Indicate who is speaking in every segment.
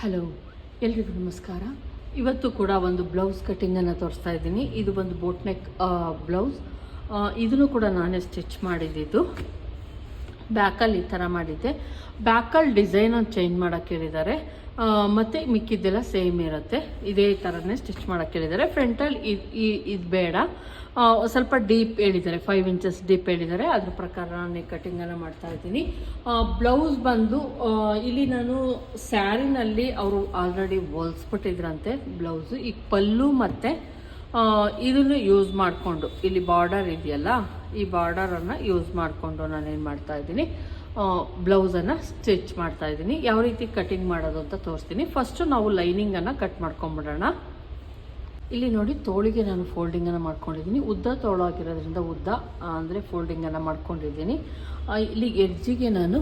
Speaker 1: Hello, ಎಲ್ರಿಗೂ ನಮಸ್ಕಾರ. ಇವತ್ತು ಕೂಡ ಒಂದು ಬ್ಲೌಸ್ ಕಟ್ಟಿಂಗನ್ನು ತೋರಿಸ್ತಾ ಇದ್ದೀನಿ. ಇದು ಒಂದು ಬೋಟ್ ನೆಕ್ ಬ್ಲೌಸ್. ಇದನ್ನು ಕೂಡ ನಾನೇ ಸ್ಟಿಚ್ ಮಾಡಿದ್ದು. ಬ್ಯಾಕಲ್ಲಿ ಈ ಥರ ಮಾಡಿದ್ದೆ. ಬ್ಯಾಕಲ್ಲಿ ಡಿಸೈನನ್ನು ಚೇಂಜ್ ಮಾಡೋಕ್ಕೆ ಹೇಳಿದ್ದಾರೆ. ಮತ್ತು ಮಿಕ್ಕಿದ್ದೆಲ್ಲ ಸೇಮ್ ಇರುತ್ತೆ. ಇದೇ ಥರನೇ ಸ್ಟಿಚ್ ಮಾಡೋಕ್ಕೆ ಹೇಳಿದ್ದಾರೆ. ಫ್ರಂಟಲ್ಲಿ ಇದು ಬೇಡ. ಸ್ವಲ್ಪ ಡೀಪ್ ಹೇಳಿದ್ದಾರೆ. ಫೈವ್ ಇಂಚಸ್ ಡೀಪ್ ಹೇಳಿದ್ದಾರೆ. ಅದ್ರ ಪ್ರಕಾರ ನಾನು ಕಟಿಂಗನ್ನು ಮಾಡ್ತಾ ಇದ್ದೀನಿ. ಬ್ಲೌಸ್ ಬಂದು ಇಲ್ಲಿ ನಾನು ಸ್ಯಾರಿನಲ್ಲಿ ಅವರು ಆಲ್ರೆಡಿ ಹೊಲ್ಸ್ಬಿಟ್ಟಿದ್ರಂತೆ ಬ್ಲೌಸು ಈಗ ಪಲ್ಲು ಮತ್ತು ಇದನ್ನು ಯೂಸ್ ಮಾಡಿಕೊಂಡು. ಇಲ್ಲಿ ಬಾರ್ಡರ್ ಇದೆಯಲ್ಲ? ಈ ಬಾರ್ಡರನ್ನು ಯೂಸ್ ಮಾಡಿಕೊಂಡು ನಾನೇನು ಮಾಡ್ತಾ ಇದ್ದೀನಿ ಬ್ಲೌಸನ್ನು ಸ್ಟಿಚ್ ಮಾಡ್ತಾ ಇದ್ದೀನಿ. ಯಾವ ರೀತಿ ಕಟಿಂಗ್ ಮಾಡೋದು ಅಂತ ತೋರಿಸ್ತೀನಿ. ಫಸ್ಟು ನಾವು ಲೈನಿಂಗನ್ನು ಕಟ್ ಮಾಡ್ಕೊಂಬಿಡೋಣ. ಇಲ್ಲಿ ನೋಡಿ ತೋಳಿಗೆ ನಾನು ಫೋಲ್ಡಿಂಗನ್ನು ಮಾಡ್ಕೊಂಡಿದ್ದೀನಿ. ಉದ್ದ ತೋಳು ಆಗಿರೋದ್ರಿಂದ ಉದ್ದ ಅಂದರೆ ಫೋಲ್ಡಿಂಗನ್ನು ಮಾಡ್ಕೊಂಡಿದ್ದೀನಿ. ಇಲ್ಲಿ ಎಡ್ಜಿಗೆ ನಾನು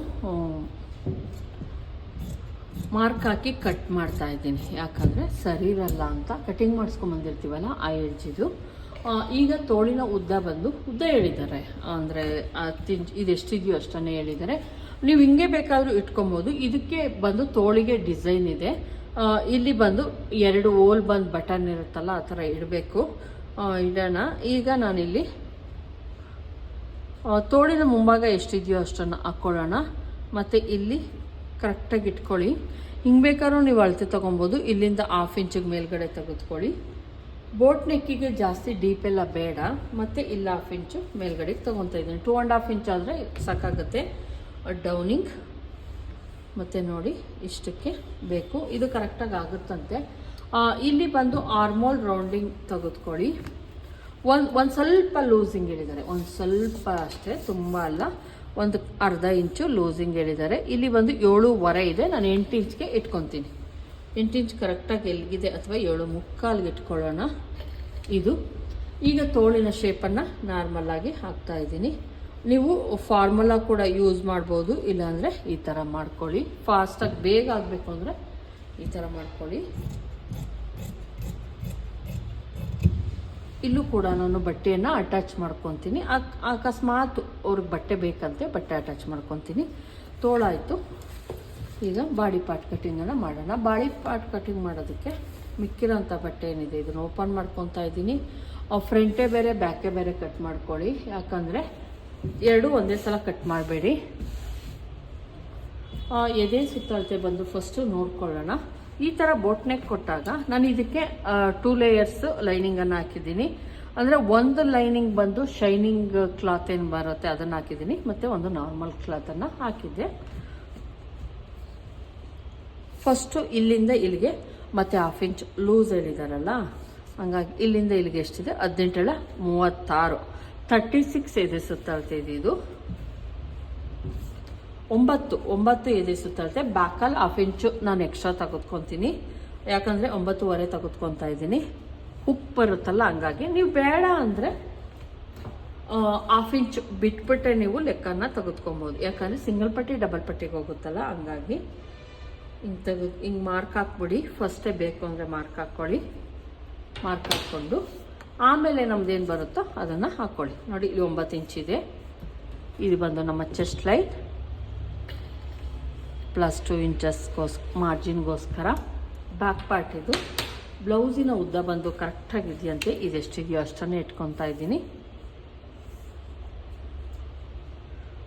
Speaker 1: ಮಾರ್ಕ್ ಹಾಕಿ ಕಟ್ ಮಾಡ್ತಾ ಇದ್ದೀನಿ. ಯಾಕಂದರೆ ಸರಿ ಇರಲ್ಲ ಅಂತ. ಕಟಿಂಗ್ ಮಾಡಿಸ್ಕೊಂಬಂದಿರ್ತೀವಲ್ಲ ಆ ಎಡ್ಜಿದು. ಈಗ ತೋಳಿನ ಉದ್ದ ಬಂದು ಉದ್ದ ಹೇಳಿದ್ದಾರೆ. ಅಂದರೆ ಇದು ಎಷ್ಟಿದೆಯೋ ಅಷ್ಟನ್ನೇ ಹೇಳಿದ್ದಾರೆ. ನೀವು ಹಿಂಗೆ ಬೇಕಾದರೂ ಇಟ್ಕೊಬೋದು. ಇದಕ್ಕೆ ಬಂದು ತೋಳಿಗೆ ಡಿಸೈನ್ ಇದೆ. ಇಲ್ಲಿ ಬಂದು ಎರಡು ಓಲ್ ಬಂದು ಬಟನ್ ಇರುತ್ತಲ್ಲ, ಆ ಥರ ಇಡಬೇಕು. ಇಡೋಣ. ಈಗ ನಾನಿಲ್ಲಿ ತೋಳಿನ ಮುಂಭಾಗ ಎಷ್ಟಿದೆಯೋ ಅಷ್ಟನ್ನು ಹಾಕ್ಕೊಳ್ಳೋಣ. ಮತ್ತು ಇಲ್ಲಿ ಕರೆಕ್ಟಾಗಿ ಇಟ್ಕೊಳ್ಳಿ. ಹಿಂಗೆ ಬೇಕಾದ್ರೂ ನೀವು ಅಳತೆ ತೊಗೊಬೋದು. ಇಲ್ಲಿಂದ ಹಾಫ್ ಇಂಚಿಗೆ ಮೇಲ್ಗಡೆ ತೆಗೆದುಕೊಳ್ಳಿ. ಬೋಟ್ ನೆಕ್ಕಿಗೆ ಜಾಸ್ತಿ ಡೀಪ್ ಎಲ್ಲ ಬೇಡ, ಮತ್ತು ಇಲ್ಲ ಹಾಫ್ ಇಂಚು ಮೇಲ್ಗಡೆಗೆ ತೊಗೊತಾ ಇದ್ದೀನಿ. ಟೂ ಆ್ಯಂಡ್ ಹಾಫ್ ಇಂಚ್ ಆದರೆ ಸಾಕಾಗುತ್ತೆ. ಡೌನಿಂಗ್ ಮತ್ತು ನೋಡಿ ಇಷ್ಟಕ್ಕೆ ಬೇಕು. ಇದು ಕರೆಕ್ಟಾಗಿ ಆಗುತ್ತಂತೆ. ಇಲ್ಲಿ ಬಂದು ಆರ್ಮೋಲ್ ರೌಂಡಿಂಗ್ ತೆಗೆದುಕೊಳ್ಳಿ. ಒಂದು ಒಂದು ಸ್ವಲ್ಪ ಲೂಸಿಂಗ್ ಹೇಳಿದ್ದಾರೆ. ಒಂದು ಸ್ವಲ್ಪ ಅಷ್ಟೇ, ತುಂಬ ಅಲ್ಲ. ಒಂದು ಅರ್ಧ ಇಂಚು ಲೂಸಿಂಗ್ ಹೇಳಿದ್ದಾರೆ. ಇಲ್ಲಿ ಬಂದು ಏಳೂವರೆ ಇದೆ. ನಾನು ಎಂಟು ಇಂಚ್ಗೆ ಇಟ್ಕೊತೀನಿ. ಎಂಟು ಇಂಚ್ ಕರೆಕ್ಟಾಗಿ ಎಲ್ಲಿಗಿದೆ ಅಥವಾ ಏಳು ಮುಕ್ಕಾಲಿಗೆ ಇಟ್ಕೊಳ್ಳೋಣ. ಇದು ಈಗ ತೋಳಿನ ಶೇಪನ್ನು ನಾರ್ಮಲಾಗಿ ಹಾಕ್ತಾ ಇದ್ದೀನಿ. ನೀವು ಫಾರ್ಮುಲಾ ಕೂಡ ಯೂಸ್ ಮಾಡ್ಬೋದು, ಇಲ್ಲಾಂದರೆ ಈ ಥರ ಮಾಡ್ಕೊಳ್ಳಿ. ಫಾಸ್ಟಾಗಿ ಬೇಗ ಆಗಬೇಕು ಅಂದರೆ ಈ ಥರ ಮಾಡ್ಕೊಳ್ಳಿ. ಇಲ್ಲೂ ಕೂಡ ನಾನು ಬಟ್ಟೆಯನ್ನು ಅಟ್ಯಾಚ್ ಮಾಡ್ಕೊತೀನಿ. ಅಕ್- ಅಕಸ್ಮಾತ್ ಅವ್ರಿಗೆ ಬಟ್ಟೆ ಬೇಕಂತೆ ಬಟ್ಟೆ ಅಟ್ಯಾಚ್ ಮಾಡ್ಕೊತೀನಿ. ತೋಳಾಯಿತು. ಈಗ ಬಾಡಿ ಪಾರ್ಟ್ ಕಟ್ಟಿಂಗನ್ನು ಮಾಡೋಣ. ಬಾಡಿ ಪಾರ್ಟ್ ಕಟ್ಟಿಂಗ್ ಮಾಡೋದಕ್ಕೆ ಮಿಕ್ಕಿರೋಂಥ ಬಟ್ಟೆ ಏನಿದೆ, ಇದನ್ನು ಓಪನ್ ಮಾಡ್ಕೊತಾ ಇದ್ದೀನಿ. ಫ್ರಂಟೇ ಬೇರೆ, ಬ್ಯಾಕೆ ಬೇರೆ ಕಟ್ ಮಾಡ್ಕೊಳ್ಳಿ. ಯಾಕಂದರೆ ಎರಡೂ ಒಂದೇ ಸಲ ಕಟ್ ಮಾಡಬೇಡಿ. ಎದೆ ಸುತ್ತಳತೆ ಬಂದು ಫಸ್ಟು ನೋಡ್ಕೊಳ್ಳೋಣ. ಈ ಥರ ಬೋಟ್ ನೆಕ್ ಕೊಟ್ಟಾಗ ನಾನು ಇದಕ್ಕೆ ಟೂ ಲೇಯರ್ಸ್ ಲೈನಿಂಗನ್ನು ಹಾಕಿದ್ದೀನಿ. ಅಂದರೆ ಒಂದು ಲೈನಿಂಗ್ ಬಂದು ಶೈನಿಂಗ್ ಕ್ಲಾತ್ ಏನು ಬರುತ್ತೆ ಅದನ್ನು ಹಾಕಿದ್ದೀನಿ. ಮತ್ತು ಒಂದು ನಾರ್ಮಲ್ ಕ್ಲಾತನ್ನು ಹಾಕಿದ್ದೆ. ಫಸ್ಟು ಇಲ್ಲಿಂದ ಇಲ್ಲಿಗೆ ಮತ್ತೆ ಹಾಫ್ ಇಂಚ್ ಲೂಸ್ ಹೇಳಿದಾರಲ್ಲ ಹಂಗಾಗಿ ಇಲ್ಲಿಂದ ಇಲ್ಲಿಗೆ ಎಷ್ಟಿದೆ? ಹದಿನೆಂಟೇಳ ಮೂವತ್ತಾರು. ತರ್ಟಿ ಸಿಕ್ಸ್ ಎದೆ ಸುತ್ತಳತೆ ಇದೆ ಇದು. ಒಂಬತ್ತು ಒಂಬತ್ತು ಎದೆ ಸುತ್ತಳತೆ. ಬ್ಯಾಕಲ್ಲಿ ಹಾಫ್ ಇಂಚು ನಾನು ಎಕ್ಸ್ಟ್ರಾ ತೆಗೆದುಕೊತೀನಿ. ಯಾಕಂದರೆ ಒಂಬತ್ತುವರೆ ತೆಗೆದುಕೊತಾ ಇದ್ದೀನಿ. ಉಪ್ಪು ಬರುತ್ತಲ್ಲ ಹಂಗಾಗಿ ನೀವು ಬೇಡ ಅಂದರೆ ಹಾಫ್ ಇಂಚ್ ಬಿಟ್ಬಿಟ್ಟೆ ನೀವು ಲೆಕ್ಕನ ತೆಗೆದುಕೊಬೋದು. ಯಾಕಂದರೆ ಸಿಂಗಲ್ ಪಟ್ಟಿ ಡಬಲ್ ಪಟ್ಟಿಗೆ ಹೋಗುತ್ತಲ್ಲ, ಹಂಗಾಗಿ ಹಿಂಗೆ ತೆಗೆ ಹಿಂಗೆ ಮಾರ್ಕ್ ಹಾಕ್ಬಿಡಿ. ಫಸ್ಟೇ ಬೇಕು ಅಂದರೆ ಮಾರ್ಕ್ ಹಾಕ್ಕೊಳ್ಳಿ ಮಾರ್ಕ್ ಹಾಕ್ಕೊಂಡು ಆಮೇಲೆ ನಮ್ದೇನು ಬರುತ್ತೋ ಅದನ್ನು ಹಾಕ್ಕೊಳ್ಳಿ ನೋಡಿ ಇಲ್ಲಿ ಒಂಬತ್ತು ಇಂಚಿದೆ ಇದು. ಬಂದು ನಮ್ಮ ಚೆಸ್ಟ್ ಲೈಟ್ ಪ್ಲಸ್ ಟು ಇಂಚಸ್ಗೋಸ್ ಮಾರ್ಜಿನ್ಗೋಸ್ಕರ ಬ್ಯಾಕ್ ಪಾರ್ಟ್ ಇದು. ಬ್ಲೌಸಿನ ಉದ್ದ ಬಂದು ಕರೆಕ್ಟಾಗಿದೆಯಂತೆ ಇದೆಷ್ಟಿದೆಯೋ ಅಷ್ಟನ್ನೇ ಇಟ್ಕೊತಾ ಇದ್ದೀನಿ.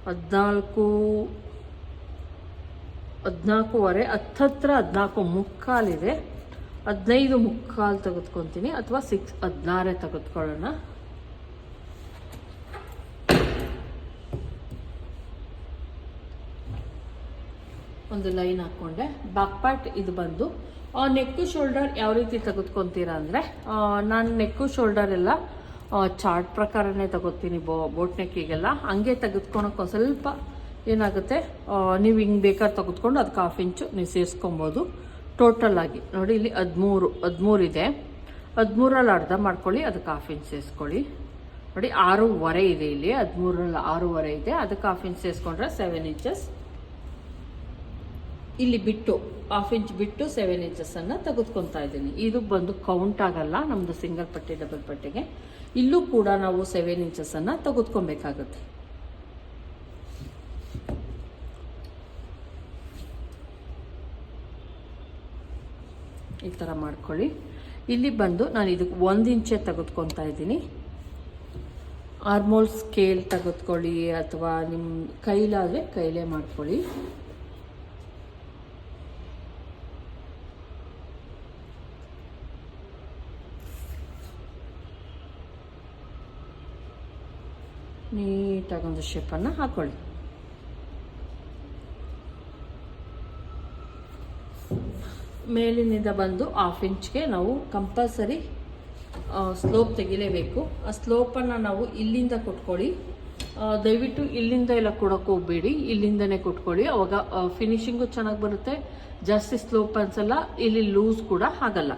Speaker 1: ಹದಿನಾಲ್ಕು ಹದಿನಾಲ್ಕೂವರೆ, ಹತ್ತತ್ರ ಹದಿನಾಲ್ಕು ಮುಕ್ಕಾಲಿದೆ. ಹದಿನೈದು ಮುಕ್ಕಾಲು ತೆಗೆದುಕೊತೀನಿ, ಅಥವಾ ಸಿಕ್ಸ್, ಹದಿನಾರೇ ತೆಗೆದುಕೊಳ್ಳೋಣ. ಒಂದು ಲೈನ್ ಹಾಕ್ಕೊಂಡೆ ಬ್ಯಾಕ್ ಪಾರ್ಟ್ ಇದು ಬಂದು ನೆಕ್ಕು ಶೋಲ್ಡರ್ ಯಾವ ರೀತಿ ತೆಗೆದುಕೊತೀರಾ ಅಂದರೆ ನಾನು ನೆಕ್ಕು ಶೋಲ್ಡರ್ ಎಲ್ಲ ಚಾರ್ಟ್ ಪ್ರಕಾರನೇ ತಗೋತೀನಿ ಬೋ ಬೋಟ್ ನೆಕ್ಕಿಗೆಲ್ಲ ಹಂಗೆ ತೆಗೆದುಕೊಳಕ್ಕೆ ಸ್ವಲ್ಪ ಏನಾಗುತ್ತೆ? ನೀವು ಹಿಂಗೆ ಬೇಕಾದ್ರೆ ತೆಗೆದುಕೊಂಡು ಅದಕ್ಕೆ ಹಾಫ್ ಇಂಚು ನೀವು ಸೇರಿಸ್ಕೊಬೋದು. ಟೋಟಲ್ ಆಗಿ. ನೋಡಿ, ಇಲ್ಲಿ ಹದಿಮೂರು ಇದೆ. ಹದಿಮೂರಲ್ಲಿ ಅರ್ಧ ಮಾಡ್ಕೊಳ್ಳಿ, ಅದಕ್ಕೆ ಹಾಫ್ ಇಂಚ್ ಸೇರಿಸ್ಕೊಳ್ಳಿ. ನೋಡಿ, ಆರೂವರೆ ಇದೆ ಇಲ್ಲಿ. ಹದಿಮೂರಲ್ಲಿ ಆರೂವರೆ ಇದೆ. ಅದಕ್ಕೆ ಹಾಫ್ ಇಂಚ್ ಸೇರಿಸ್ಕೊಂಡ್ರೆ ಸೆವೆನ್ ಇಂಚಸ್ ಇಲ್ಲಿ ಬಿಟ್ಟು ಹಾಫ್ ಇಂಚ್ ಬಿಟ್ಟು ಸೆವೆನ್ ಇಂಚಸ್ಸನ್ನು ತೆಗೆದುಕೊತಾ ಇದ್ದೀನಿ. ಇದು ಬಂದು ಕೌಂಟ್ ಆಗಲ್ಲ ನಮ್ಮದು ಸಿಂಗಲ್ ಪಟ್ಟಿ ಡಬಲ್ ಪಟ್ಟಿಗೆ. ಇಲ್ಲೂ ಕೂಡ ನಾವು ಸೆವೆನ್ ಇಂಚಸ್ಸನ್ನು ತೆಗೆದುಕೊಬೇಕಾಗುತ್ತೆ. ಈ ಥರ ಮಾಡ್ಕೊಳ್ಳಿ. ಇಲ್ಲಿ ಬಂದು ನಾನು ಇದಕ್ಕೆ ಒಂದು ಇಂಚೆ ತೆಗೆದುಕೊತಾ ಇದ್ದೀನಿ. ಆರ್ಮೋಲ್ ಸ್ಕೇಲ್ ತೆಗೆದುಕೊಳ್ಳಿ ಅಥವಾ ನಿಮ್ಮ ಕೈಲಾದರೆ ಕೈಲೇ ಮಾಡ್ಕೊಳ್ಳಿ. ನೀಟಾಗಿ ಒಂದು ಶೇಪನ್ನು ಹಾಕೊಳ್ಳಿ. ಮೇಲಿನಿಂದ ಬಂದು ಹಾಫ್ ಇಂಚ್ಗೆ ನಾವು ಕಂಪಲ್ಸರಿ ಸ್ಲೋಪ್ ತೆಗಿಲೇಬೇಕು. ಆ ಸ್ಲೋಪನ್ನು ನಾವು ಇಲ್ಲಿಂದ ಕೊಟ್ಕೊಳ್ಳಿ. ದಯವಿಟ್ಟು ಇಲ್ಲಿಂದ ಎಲ್ಲ ಕೊಡೋಕೆ ಹೋಗ್ಬೇಡಿ. ಇಲ್ಲಿಂದನೇ ಕೊಟ್ಕೊಳ್ಳಿ. ಅವಾಗ ಫಿನಿಶಿಂಗು ಚೆನ್ನಾಗಿ ಬರುತ್ತೆ. ಜಾಸ್ತಿ ಸ್ಲೋಪ್ ಅನ್ಸಲ್ಲ. ಇಲ್ಲಿ ಲೂಸ್ ಕೂಡ ಆಗಲ್ಲ.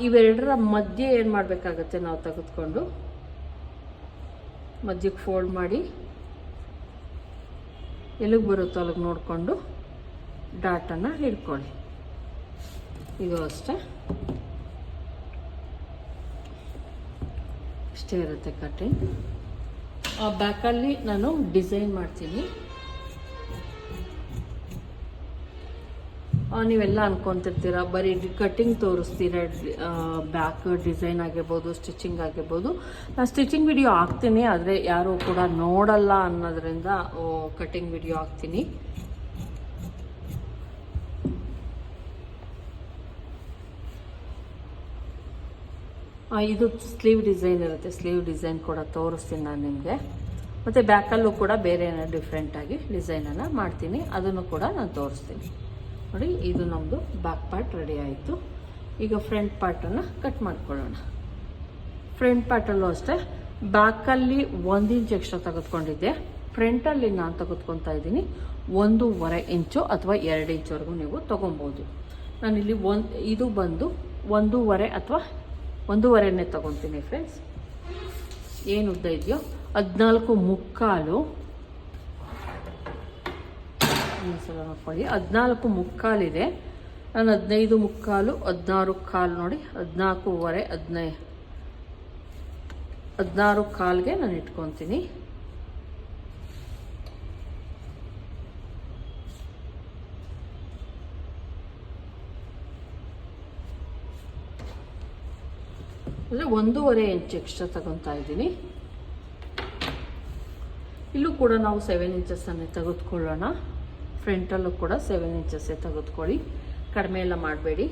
Speaker 1: ಇವೆರಡರ ಮಧ್ಯೆ ಏನು ಮಾಡಬೇಕಾಗತ್ತೆ ನಾವು ತೆಗೆದುಕೊಂಡು? ಮಧ್ಯಕ್ಕೆ ಫೋಲ್ಡ್ ಮಾಡಿ. ಎಲ್ಲಿಗೆ ಬರುತ್ತೋ ಅಲ್ಲಿಗೆ ನೋಡಿಕೊಂಡು. ಡಾಟನ್ನು ಹಿಡ್ಕೊಳ್ಳಿ. ಇದು ಅಷ್ಟೇ. ಇಷ್ಟೇ ಇರುತ್ತೆ ಕಟ್ಟಿಂಗ್ ಆ ಬ್ಯಾಕಲ್ಲಿ ನಾನು ಡಿಸೈನ್ ಮಾಡ್ತೀನಿ. ನೀವೆಲ್ಲ ಅನ್ಕೊಂತಿರ್ತೀರ, ಬರೀ ಕಟ್ಟಿಂಗ್ ತೋರಿಸ್ತೀರ ಬ್ಯಾಕ್ ಡಿಸೈನ್ ಆಗಿರ್ಬೋದು ಸ್ಟಿಚಿಂಗ್ ಆಗಿರ್ಬೋದು. ನಾನು ಸ್ಟಿಚಿಂಗ್ ವಿಡಿಯೋ ಹಾಕ್ತೀನಿ, ಆದರೆ ಯಾರೂ ಕೂಡ ನೋಡಲ್ಲ ಅನ್ನೋದ್ರಿಂದ ಕಟ್ಟಿಂಗ್ ವಿಡಿಯೋ ಹಾಕ್ತೀನಿ. ಇದು ಸ್ಲೀವ್ ಡಿಸೈನ್ ಇರುತ್ತೆ. ಸ್ಲೀವ್ ಡಿಸೈನ್ ಕೂಡ ತೋರಿಸ್ತೀನಿ ನಾನು ನಿಮಗೆ. ಮತ್ತು ಬ್ಯಾಕಲ್ಲೂ ಕೂಡ ಬೇರೆ ಏನೋ ಡಿಫ್ರೆಂಟಾಗಿ ಡಿಸೈನನ್ನು ಮಾಡ್ತೀನಿ. ಅದನ್ನು ಕೂಡ ನಾನು ತೋರಿಸ್ತೀನಿ. ನೋಡಿ, ಇದು ನಮ್ಮದು ಬ್ಯಾಕ್ ಪಾರ್ಟ್ ರೆಡಿ ಆಯಿತು. ಈಗ ಫ್ರಂಟ್ ಪಾರ್ಟನ್ನು ಕಟ್ ಮಾಡ್ಕೊಳ್ಳೋಣ. ಫ್ರಂಟ್ ಪಾರ್ಟಲ್ಲೂ ಅಷ್ಟೇ ಬ್ಯಾಕಲ್ಲಿ ಒಂದು ಇಂಚ್ ಎಕ್ಸ್ಟ್ರಾ ತೆಗೆದುಕೊಂಡಿದ್ದೆ. ಫ್ರಂಟಲ್ಲಿ ನಾನು ತೆಗೆದುಕೊತಾ ಇದ್ದೀನಿ ಒಂದೂವರೆ ಇಂಚು ಅಥವಾ ಎರಡು ಇಂಚ್ವರೆಗೂ ನೀವು ತೊಗೊಬೋದು. ನಾನಿಲ್ಲಿ ಒಂದು, ಇದು ಬಂದು ಒಂದೂವರೆ ಅಥವಾ ಒಂದೂವರೆನೇ ತೊಗೊತೀನಿ ಫ್ರೆಂಡ್ಸ್ ಏನು ಉದ್ದ ಇದೆಯೋ? ಹದಿನಾಲ್ಕು ಮುಕ್ಕಾಲು. ಸಲ ನೋಡ್ಕೊಳ್ಳಿ ಹದಿನಾಲ್ಕು ಮುಕ್ಕಾಲಿದೆ. ನಾನು ಹದಿನೈದು ಮುಕ್ಕಾಲು, ಹದಿನಾರು ಕಾಲು ನೋಡಿ. ಹದಿನಾಲ್ಕೂವರೆ ಹದಿನೈ ಹದಿನಾರು ಕಾಲಿಗೆ ನಾನು ಇಟ್ಕೊತೀನಿ. ಅಂದರೆ ಒಂದೂವರೆ ಇಂಚ್ ಎಕ್ಸ್ಟ್ರಾ ತಗೊತಾ ಇದ್ದೀನಿ. ಇಲ್ಲೂ ಕೂಡ ನಾವು ಸೆವೆನ್ ಇಂಚಸ್ಸನ್ನೇ ತೆಗೆದುಕೊಳ್ಳೋಣ. ಫ್ರಂಟಲ್ಲೂ ಕೂಡ ಸೆವೆನ್ ಇಂಚಸ್ಸೇ ತೆಗೆದುಕೊಳ್ಳಿ. ಕಡಿಮೆ ಎಲ್ಲ ಮಾಡಬೇಡಿ.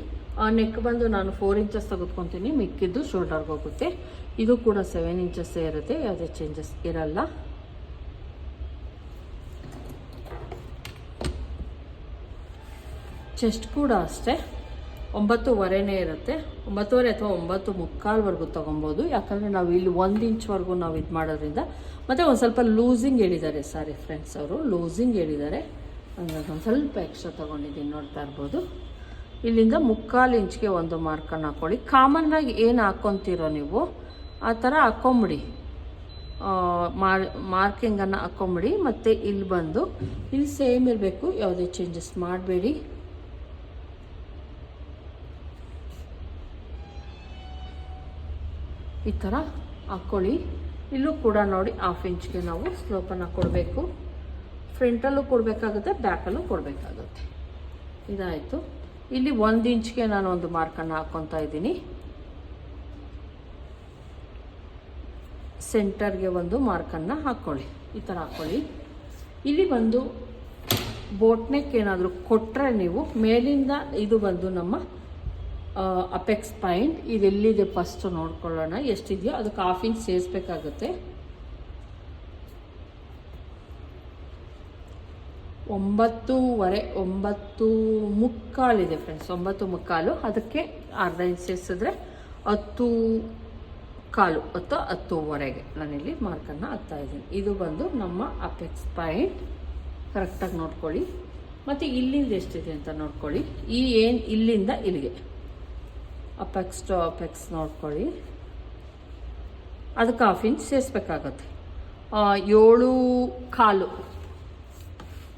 Speaker 1: ನೆಕ್ ಬಂದು ನಾನು ಫೋರ್ ಇಂಚಸ್ ತೆಗೆದುಕೊತೀನಿ. ಮಿಕ್ಕಿದ್ದು ಶೋಲ್ಡರ್ಗೆ ಹೋಗುತ್ತೆ. ಇದು ಕೂಡ ಸೆವೆನ್ ಇಂಚಸ್ಸೇ ಇರುತ್ತೆ. ಯಾವುದೇ ಚೇಂಜಸ್ ಇರಲ್ಲ. ಚೆಸ್ಟ್ ಕೂಡ ಅಷ್ಟೇ. ಒಂಬತ್ತುವರೆನೇ ಇರುತ್ತೆ. ಒಂಬತ್ತುವರೆ ಅಥವಾ ಒಂಬತ್ತು ಮುಕ್ಕಾಲ್ವರೆಗೂ ತೊಗೊಬೋದು. ಯಾಕಂದರೆ ನಾವು ಇಲ್ಲಿ ಒಂದು ಇಂಚ್ವರೆಗೂ ನಾವು ಇದು ಮಾಡೋದ್ರಿಂದ ಮತ್ತು ಒಂದು ಸ್ವಲ್ಪ ಲೂಸಿಂಗ್ ಹೇಳಿದ್ದಾರೆ ಸಾರಿ ಫ್ರೆಂಡ್ಸ್ ಅವರು. ಲೂಸಿಂಗ್ ಹೇಳಿದ್ದಾರೆ. ಒಂದು ಸ್ವಲ್ಪ ಎಕ್ಸ್ಟ್ರಾ ತೊಗೊಂಡಿದ್ದೀನಿ ನೋಡ್ತಾ ಇರ್ಬೋದು. ಇಲ್ಲಿಂದ ಮುಕ್ಕಾಲು ಇಂಚ್ಗೆ ಒಂದು ಮಾರ್ಕನ್ನು ಹಾಕ್ಕೊಳ್ಳಿ ಕಾಮನ್ನಾಗಿ ಏನು ಹಾಕ್ಕೊತೀರೋ ನೀವು ಆ ಥರ ಹಾಕ್ಕೊಂಬಿಡಿ ಮಾರ್, ಮಾರ್ಕಿಂಗನ್ನು ಹಾಕ್ಕೊಂಬಿಡಿ ಮತ್ತು ಇಲ್ಲಿ ಬಂದು, ಇಲ್ಲಿ ಸೇಮ್ ಇರಬೇಕು. ಯಾವುದೇ ಚೇಂಜಸ್ ಮಾಡಬೇಡಿ. ಈ ಥರ ಹಾಕ್ಕೊಳ್ಳಿ ಇಲ್ಲೂ ಕೂಡ ನೋಡಿ ಹಾಫ್ ಇಂಚ್ಗೆ ನಾವು ಸ್ಲೋಪನ್ನು ಕೊಡಬೇಕು. ಫ್ರಂಟಲ್ಲೂ ಕೊಡಬೇಕಾಗುತ್ತೆ ಬ್ಯಾಕಲ್ಲೂ ಕೊಡಬೇಕಾಗುತ್ತೆ. ಇದಾಯಿತು. ಇಲ್ಲಿ ಒಂದು ಇಂಚ್ಗೆ ನಾನು ಒಂದು ಮಾರ್ಕನ್ನು ಹಾಕ್ಕೊತಾ ಇದ್ದೀನಿ. ಸೆಂಟರ್ಗೆ ಒಂದು ಮಾರ್ಕನ್ನು ಹಾಕ್ಕೊಳ್ಳಿ ಈ ಥರ ಹಾಕ್ಕೊಳ್ಳಿ ಇಲ್ಲಿ ಬಂದು ಬೋಟ್ನೆಕ್ ಏನಾದರೂ ಕೊಟ್ಟರೆ ನೀವು ಮೇಲಿಂದ ಇದು ಬಂದು ನಮ್ಮ ಅಪೆಕ್ಸ್ ಪಾಯಿಂಟ್ ಇದೆಲ್ಲಿದೆ ಫಸ್ಟು ನೋಡ್ಕೊಳ್ಳೋಣ. ಎಷ್ಟಿದೆಯೋ ಅದಕ್ಕೆ ಹಾಫ್ ಇಂಚ್ ಸೇರಿಸ್ಬೇಕಾಗುತ್ತೆ. ಒಂಬತ್ತೂವರೆ, ಒಂಬತ್ತು ಮುಕ್ಕಾಲಿದೆ ಫ್ರೆಂಡ್ಸ್ ಒಂಬತ್ತು ಮುಕ್ಕಾಲು. ಅದಕ್ಕೆ ಅರ್ಧ ಇಂಚ್ ಸೇರಿಸಿದ್ರೆ ಹತ್ತು ಕಾಲು ಅಥವಾ ಹತ್ತುವರೆಗೆ. ನಾನಿಲ್ಲಿ ಮಾರ್ಕನ್ನು ಹಾಕ್ತಾ ಇದ್ದೀನಿ. ಇದು ಬಂದು ನಮ್ಮ ಅಪೆಕ್ಸ್ ಪಾಯಿಂಟ್ ಕರೆಕ್ಟಾಗಿ ನೋಡ್ಕೊಳ್ಳಿ. ಮತ್ತು ಇಲ್ಲಿಂದ ಎಷ್ಟಿದೆ ಅಂತ ನೋಡ್ಕೊಳ್ಳಿ. ಈ ಏನು ಇಲ್ಲಿಂದ ಇಲ್ಲಿಗೆ. ಅಪೆಕ್ಸ್ ಟು ಅಪೆಕ್ಸ್ ನೋಡ್ಕೊಳ್ಳಿ. ಅದಕ್ಕೆ ಹಾಫ್ ಇಂಚ್ ಸೇರಿಸ್ಬೇಕಾಗತ್ತೆ. ಏಳು ಕಾಲು.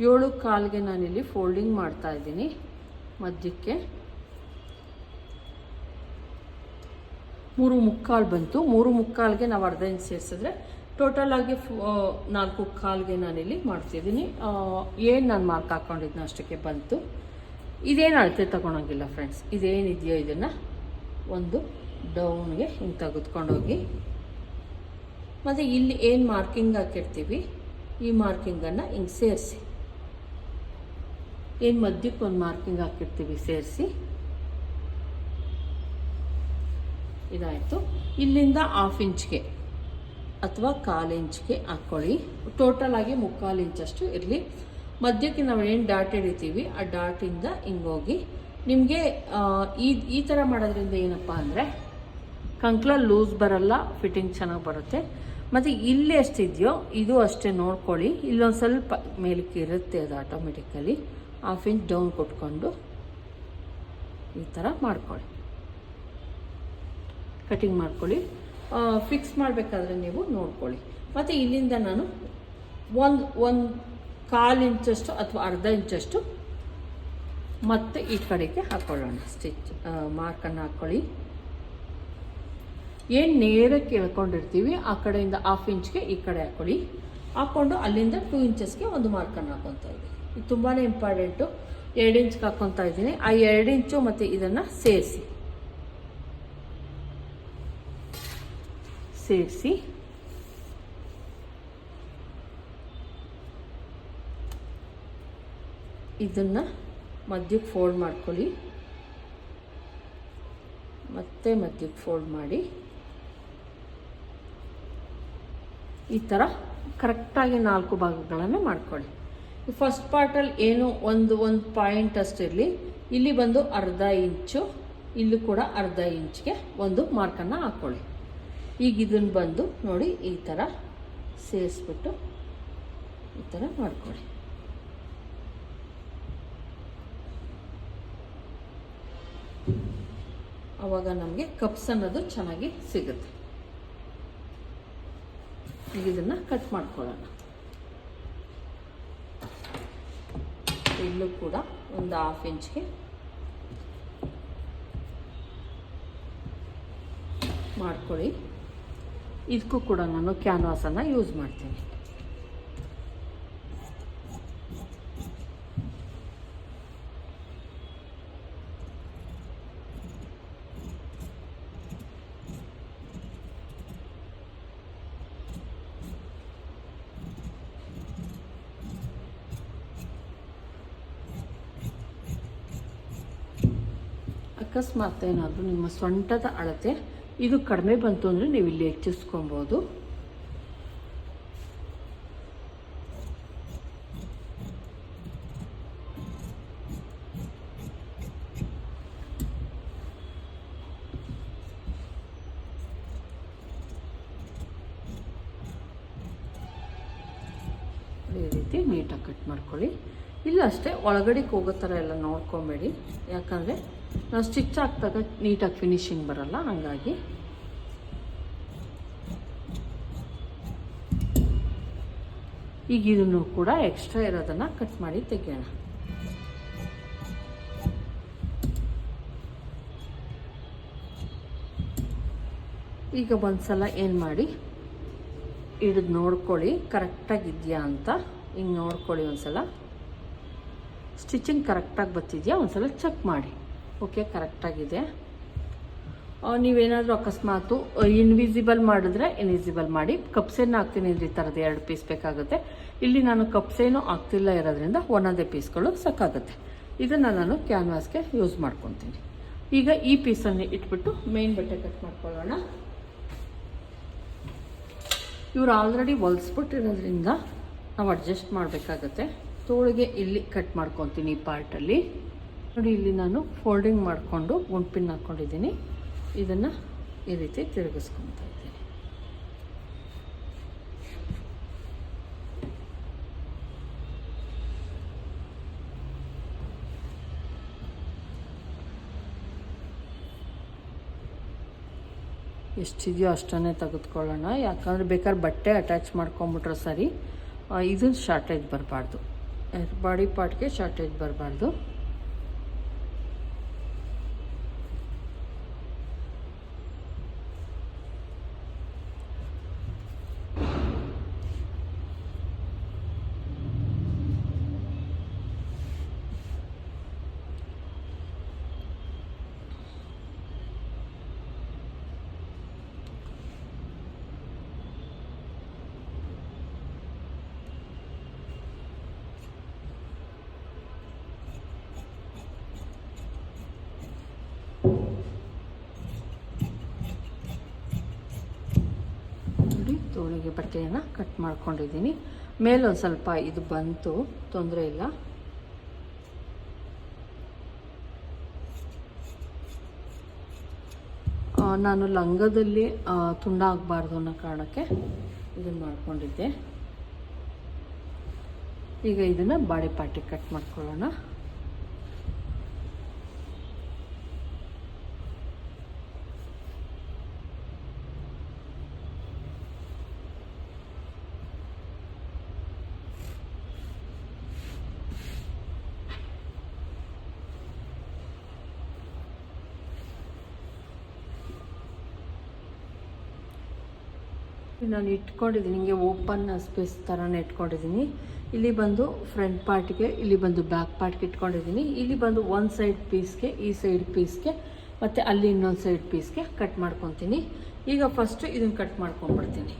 Speaker 1: ಏಳು ಕಾಲಿಗೆ ನಾನಿಲ್ಲಿ ಫೋಲ್ಡಿಂಗ್ ಮಾಡ್ತಾ ಇದ್ದೀನಿ ಮಧ್ಯಕ್ಕೆ. ಮೂರು ಮುಕ್ಕಾಲು ಬಂತು. ಮೂರು ಮುಕ್ಕಾಲಿಗೆ ನಾವು ಅರ್ಧ ಇಂಚ್ ಸೇರಿಸಿದ್ರೆ ಟೋಟಲ್ ಆಗಿ ನಾಲ್ಕು ಕಾಲಿಗೆ ನಾನಿಲ್ಲಿ ಮಾಡ್ತಿದ್ದೀನಿ. ಏನು ನಾನು ಮಾರ್ಕ್ ಹಾಕ್ಕೊಂಡಿದ್ನ ಅಷ್ಟಕ್ಕೆ ಬಂತು. ಇದೇನು ಅಳತೆ ತೊಗೊಳಂಗಿಲ್ಲ ಫ್ರೆಂಡ್ಸ್ ಇದೇನಿದೆಯೋ ಇದನ್ನು. ಒಂದು ಡೌನ್ಗೆ ಹಿಂಗೆ ತೆಗೆದುಕೊಂಡೋಗಿ ಮತ್ತು ಇಲ್ಲಿ ಏನು ಮಾರ್ಕಿಂಗ್ ಹಾಕಿರ್ತೀವಿ? ಈ ಮಾರ್ಕಿಂಗನ್ನು ಹಿಂಗೆ ಸೇರಿಸಿ. ಏನು ಮಧ್ಯಕ್ಕೆ ಒಂದು ಮಾರ್ಕಿಂಗ್ ಹಾಕಿರ್ತೀವಿ? ಸೇರಿಸಿ. ಇದಾಯಿತು. ಇಲ್ಲಿಂದ ಹಾಫ್ ಇಂಚ್ಗೆ ಅಥವಾ ಕಾಲು ಇಂಚ್ಗೆ ಹಾಕ್ಕೊಳ್ಳಿ ಟೋಟಲ್ ಆಗಿ ಮುಕ್ಕಾಲು ಇಂಚಷ್ಟು ಇರಲಿ. ಮಧ್ಯಕ್ಕೆ ನಾವು ಏನು ಡಾಟ್ ಹಿಡಿತೀವಿ? ಆ ಡಾಟಿಂದ ಹಿಂಗೋಗಿ ನಿಮಗೆ ಈ ಈ ಥರ ಮಾಡೋದ್ರಿಂದ ಏನಪ್ಪ ಅಂದರೆ, ಕಂಕ್ಲ ಲೂಸ್ ಬರಲ್ಲ ಫಿಟ್ಟಿಂಗ್ ಚೆನ್ನಾಗಿ ಬರುತ್ತೆ. ಮತ್ತು ಇಲ್ಲಿ ಎಷ್ಟಿದೆಯೋ, ಇದು ಅಷ್ಟೇ ನೋಡ್ಕೊಳ್ಳಿ. ಇಲ್ಲೊಂದು ಸ್ವಲ್ಪ ಮೇಲಕ್ಕೆ ಇರುತ್ತೆ ಅದು ಆಟೋಮೆಟಿಕಲಿ ಹಾಫ್ ಇಂಚ್ ಡೌನ್ ಕೊಟ್ಕೊಂಡು ಈ ಥರ ಮಾಡ್ಕೊಳ್ಳಿ. ಕಟಿಂಗ್ ಮಾಡ್ಕೊಳ್ಳಿ. ಫಿಕ್ಸ್ ಮಾಡಬೇಕಾದ್ರೆ ನೀವು ನೋಡ್ಕೊಳ್ಳಿ. ಮತ್ತು ಇಲ್ಲಿಂದ ನಾನು ಒಂದು ಒಂದು ಕಾಲು ಇಂಚಷ್ಟು ಅಥವಾ ಅರ್ಧ ಇಂಚಷ್ಟು ಮತ್ತೆ ಈ ಕಡೆಗೆ ಹಾಕ್ಕೊಳ್ಳೋಣ ಸ್ಟಿಚ್ ಮಾರ್ಕನ್ನು ಹಾಕ್ಕೊಳ್ಳಿ ಏನು ನೇರಕ್ಕೆ ಕೇಳ್ಕೊಂಡಿರ್ತೀವಿ, ಆ ಕಡೆಯಿಂದ ಹಾಫ್ ಇಂಚ್ಗೆ ಈ ಕಡೆ ಹಾಕ್ಕೊಳ್ಳಿ ಹಾಕ್ಕೊಂಡು ಅಲ್ಲಿಂದ ಟೂ ಇಂಚಸ್ಗೆ ಒಂದು ಮಾರ್ಕನ್ನು ಹಾಕ್ಕೊತಾ ಇದ್ದೀನಿ. ಇದು ತುಂಬಾ ಇಂಪಾರ್ಟೆಂಟು ಎರಡು ಇಂಚ್ಗೆ ಹಾಕ್ಕೊತಾ ಇದ್ದೀನಿ. ಆ ಎರಡು ಇಂಚು ಮತ್ತು ಇದನ್ನು ಸೇರಿಸಿ. ಸೇರಿಸಿ. ಇದನ್ನು ಮಧ್ಯಕ್ಕೆ ಫೋಲ್ಡ್ ಮಾಡ್ಕೊಳ್ಳಿ. ಮತ್ತೆ ಮಧ್ಯಕ್ಕೆ ಫೋಲ್ಡ್ ಮಾಡಿ. ಈ ಥರ ಕರೆಕ್ಟಾಗಿ ನಾಲ್ಕು ಭಾಗಗಳನ್ನು ಮಾಡ್ಕೊಳ್ಳಿ. ಫಸ್ಟ್ ಪಾರ್ಟಲ್ಲಿ ಏನು ಒಂದು ಒಂದು ಪಾಯಿಂಟ್ ಅಷ್ಟಿರಲಿ ಇಲ್ಲಿ ಬಂದು ಅರ್ಧ ಇಂಚು ಇಲ್ಲೂ ಕೂಡ ಅರ್ಧ ಇಂಚ್ಗೆ ಒಂದು ಮಾರ್ಕನ್ನು ಹಾಕ್ಕೊಳ್ಳಿ ಈಗ ಇದನ್ನು ಬಂದು ನೋಡಿ ಈ ಥರ ಸೇರಿಸ್ಬಿಟ್ಟು ಈ ಥರ ಮಾಡ್ಕೊಳ್ಳಿ. ಆವಾಗ ನಮಗೆ ಕಪ್ಸ್ ಅನ್ನೋದು ಚೆನ್ನಾಗಿ ಸಿಗುತ್ತೆ. ಈಗ ಇದನ್ನು ಕಟ್ ಮಾಡ್ಕೊಳ್ಳೋಣ. ಇಲ್ಲೂ ಕೂಡ ಒಂದು ಹಾಫ್ ಇಂಚ್ಗೆ ಮಾಡ್ಕೊಳ್ಳಿ. ಇದಕ್ಕೂ ಕೂಡ ನಾನು ಕ್ಯಾನ್ವಾಸನ್ನು ಯೂಸ್ ಮಾಡ್ತೀನಿ. ಅಕಸ್ಮಾತ್ ಏನಾದರೂ ನಿಮ್ಮ ಸೊಂಟದ ಅಳತೆ ಇದು ಕಡಿಮೆ ಬಂತು ಅಂದರೆ ನೀವು ಇಲ್ಲಿ ಹೆಚ್ಚಿಸ್ಕೊಬೋದು ಈ ರೀತಿ ನೀಟಾಗಿ ಕಟ್ ಮಾಡ್ಕೊಳ್ಳಿ ಇಲ್ಲ ಅಷ್ಟೇ ಒಳಗಡೆಗೆ ಹೋಗೋ ಥರ ಎಲ್ಲ ನೋಡ್ಕೊಬೇಡಿ. ಯಾಕಂದರೆ ನಾವು ಸ್ಟಿಚ್ ಹಾಕಿದಾಗ ನೀಟಾಗಿ ಫಿನಿಶಿಂಗ್ ಬರಲ್ಲ, ಹಾಗಾಗಿ. ಈಗ ಇದನ್ನು ಕೂಡ ಎಕ್ಸ್ಟ್ರಾ ಇರೋದನ್ನು ಕಟ್ ಮಾಡಿ ತೆಗೆಯೋಣ. ಈಗ ಒಂದ್ಸಲ ಏನು ಮಾಡಿ? ಹಿಡಿದು ನೋಡ್ಕೊಳ್ಳಿ ಕರೆಕ್ಟಾಗಿದೆಯಾ ಅಂತ. ಹಿಂಗೆ ನೋಡ್ಕೊಳ್ಳಿ ಒಂದ್ಸಲ. ಸ್ಟಿಚಿಂಗ್ ಕರೆಕ್ಟಾಗಿ ಬರ್ತಿದೆಯಾ? ಒಂದ್ಸಲ ಚೆಕ್ ಮಾಡಿ. ಓಕೆ ಕರೆಕ್ಟಾಗಿದೆ ನೀವೇನಾದರೂ ಅಕಸ್ಮಾತು ಇನ್ವಿಸಿಬಲ್ ಮಾಡಿದ್ರೆ ಇನ್ವಿಸಿಬಲ್ ಮಾಡಿ. ಕಪ್ಸೇನ ಹಾಕ್ತೀನಿ ಅಂದ್ರೆ ಈ ಥರದ್ದು ಎರಡು ಪೀಸ್ ಬೇಕಾಗುತ್ತೆ. ಇಲ್ಲಿ ನಾನು ಕಪ್ಸೇನು ಆಗ್ತಿಲ್ಲ ಇರೋದ್ರಿಂದ ಒಂದೊಂದೇ ಪೀಸ್ಗಳು ಸಾಕಾಗುತ್ತೆ. ಇದನ್ನು ನಾನು ಕ್ಯಾನ್ವಾಸ್ಗೆ ಯೂಸ್ ಮಾಡ್ಕೊತೀನಿ. ಈಗ ಈ ಪೀಸನ್ನು ಇಟ್ಬಿಟ್ಟು ಮೇನ್ ಬಟ್ಟೆ ಕಟ್ ಮಾಡ್ಕೊಳ್ಳೋಣ. ಇವರು ಆಲ್ರೆಡಿ ಹೊಲ್ಸ್ಬಿಟ್ಟಿರೋದ್ರಿಂದ ನಾವು ಅಡ್ಜಸ್ಟ್ ಮಾಡಬೇಕಾಗತ್ತೆ. ತೋಳಿಗೆ ಇಲ್ಲಿ ಕಟ್ ಮಾಡ್ಕೊತೀನಿ ಈ ಪಾರ್ಟಲ್ಲಿ ನೋಡಿ, ಇಲ್ಲಿ ನಾನು ಫೋಲ್ಡಿಂಗ್ ಮಾಡಿಕೊಂಡು ಗುಂಪಿನ ಹಾಕ್ಕೊಂಡಿದ್ದೀನಿ ಇದನ್ನು ಈ ರೀತಿ ತಿರುಗಿಸ್ಕೊತಾ ಇದ್ದೀನಿ. ಎಷ್ಟಿದೆಯೋ ಅಷ್ಟನ್ನೇ ತೆಗೆದುಕೊಳ್ಳೋಣ. ಯಾಕಂದರೆ ಬೇಕಾದ್ರೆ ಬಟ್ಟೆ ಅಟ್ಯಾಚ್ ಮಾಡ್ಕೊಂಬಿಟ್ರೆ ಸರಿ. ಇದನ್ನು ಶಾರ್ಟೇಜ್ ಬರಬಾರ್ದು. ಬಾಡಿ ಪಾರ್ಟ್ಗೆ ಶಾರ್ಟೇಜ್ ಬರಬಾರ್ದು ಪಟ್ಟಿಯನ್ನು ಕಟ್ ಮಾಡ್ಕೊಂಡಿದ್ದೀನಿ. ಮೇಲೊಂದು ಸ್ವಲ್ಪ ಇದು ಬಂತು, ತೊಂದರೆ ಇಲ್ಲ. ನಾನು ಲಂಗದಲ್ಲಿ ತುಂಡಾಗಬಾರ್ದು ಅನ್ನೋ ಕಾರಣಕ್ಕೆ ಇದನ್ನು ಮಾಡ್ಕೊಂಡಿದ್ದೆ. ಈಗ ಇದನ್ನು ಬಾಡಿ ಪಾರ್ಟಿ ಕಟ್ ಮಾಡ್ಕೊಳ್ಳೋಣ. ನಾನು ಇಟ್ಕೊಂಡಿದ್ದೀನಿ. ಹಿಂಗೆ ಓಪನ್ ಸ್ಪೇಸ್ ಥರನೇ ಇಟ್ಕೊಂಡಿದ್ದೀನಿ. ಇಲ್ಲಿ ಬಂದು ಫ್ರಂಟ್ ಪಾರ್ಟ್ಗೆ ಇಲ್ಲಿ ಬಂದು ಬ್ಯಾಕ್ ಪಾರ್ಟ್ಗೆ ಇಟ್ಕೊಂಡಿದ್ದೀನಿ. ಇಲ್ಲಿ ಬಂದು ಒಂದು ಸೈಡ್ ಪೀಸ್ಗೆ ಈ ಸೈಡ್ ಪೀಸ್ಗೆ ಮತ್ತು ಅಲ್ಲಿ ಇನ್ನೊಂದು ಸೈಡ್ ಪೀಸ್ಗೆ ಕಟ್ ಮಾಡ್ಕೊತೀನಿ. ಈಗ ಫಸ್ಟು ಇದನ್ನು ಕಟ್ ಮಾಡ್ಕೊಂಡ್ಬಿಡ್ತೀನಿ.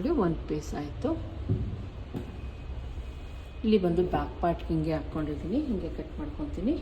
Speaker 1: ನೋಡಿ ಒಂದು ಪೀಸ್ ಆಯಿತು. ಇಲ್ಲಿ ಬಂದು ಬ್ಯಾಕ್ ಪಾರ್ಟ್ ಹಿಂಗೆ ಹಾಕ್ಕೊಂಡಿದ್ದೀನಿ ಹಿಂಗೆ ಕಟ್ ಮಾಡ್ಕೊತೀನಿ.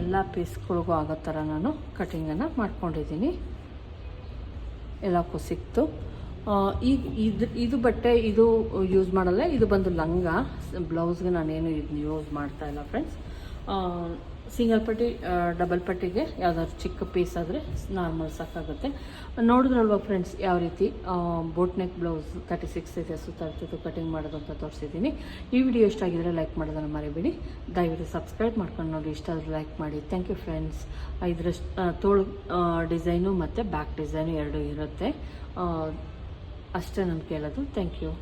Speaker 1: ಎಲ್ಲ ಪೀಸ್ಗಳಿಗೂ ಆಗೋ ಥರ ನಾನು ಕಟಿಂಗನ್ನು ಮಾಡ್ಕೊಂಡಿದ್ದೀನಿ. ಎಲ್ಲಕ್ಕೂ ಸಿಕ್ತು. ಈಗ ಇದು ಇದು ಬಟ್ಟೆ ಇದು ಯೂಸ್ ಮಾಡಲ್ಲ, ಇದು ಬಂದು ಲಂಗ. ಬ್ಲೌಸ್ಗೆ ನಾನೇನು ಇದನ್ನ ಯೂಸ್ ಮಾಡ್ತಾ ಇಲ್ಲ ಫ್ರೆಂಡ್ಸ್ ಸಿಂಗಲ್ ಪಟ್ಟಿ ಡಬಲ್ ಪಟ್ಟಿಗೆ ಯಾವ್ದಾದ್ರು ಚಿಕ್ಕ ಪೀಸ್ ಆದರೆ ನಾರ್ಮಲ್ ಸಾಕಾಗುತ್ತೆ. ನೋಡಿದ್ರಲ್ವ ಫ್ರೆಂಡ್ಸ್ ಯಾವ ರೀತಿ boat neck blouse thirty six ಇದೆ, ಸುತ್ತಾಡ್ತಿದ್ದು ಕಟಿಂಗ್ ಮಾಡೋದು ಅಂತ ತೋರಿಸಿದ್ದೀನಿ. ಈ ವಿಡಿಯೋ ಇಷ್ಟ ಆಗಿದ್ರೆ ಲೈಕ್ ಮಾಡೋದನ್ನು ಮರಿಬೇಡಿ. ದಯವಿಟ್ಟು ಸಬ್ಸ್ಕ್ರೈಬ್ ಮಾಡ್ಕೊಂಡು ನೋಡಿ, ಇಷ್ಟ ಆದರೂ ಲೈಕ್ ಮಾಡಿ. ಥ್ಯಾಂಕ್ ಯು ಫ್ರೆಂಡ್ಸ್ ಇದರ ತೋಳು ಡಿಸೈನು ಮತ್ತು ಬ್ಯಾಕ್ ಡಿಸೈನು ಎರಡೂ ಇರುತ್ತೆ. ಅಷ್ಟೇ ನಾನು ಕೇಳೋದು. Thank you